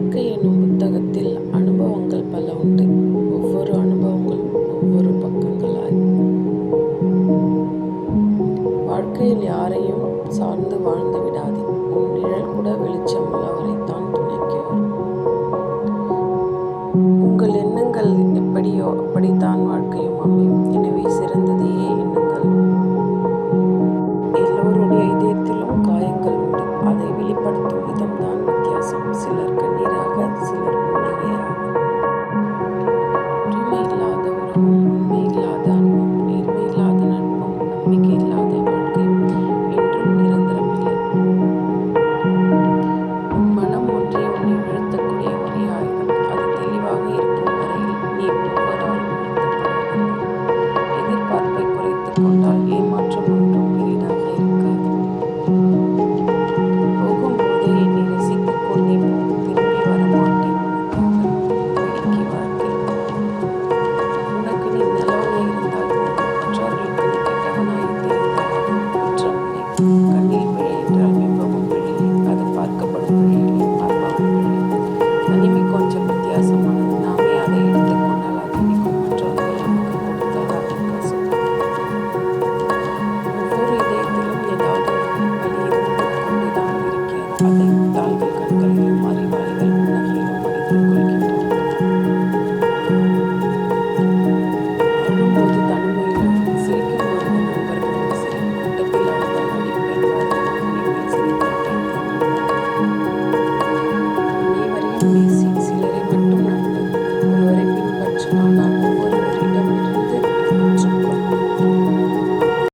வாழ்க்கை என்னும் புத்தகத்தில் அனுபவங்கள் பல உண்டு. ஒவ்வொரு அனுபவங்களும் ஒவ்வொரு பக்கங்களாய். வாழ்க்கையில் யாரையும் சார்ந்து வாழ்ந்து விடாதே. உன் நிழல் கூட வெளிச்சம் உள்ளவரைத்தான் துணைக்கு வரும் உங்கள் எண்ணங்கள் எப்படியோ அப்படித்தான் வாழ்க்கையும் அமையும். எனவே சிறந்ததையே எண்ணுங்கள். எல்லோருடைய இதயத்திலும் காயங்கள் உண்டு. அதை வெளிப்படுத்தும் விதம்தான் Sam Silar Kanira Gan Silar Buka kamar rumah.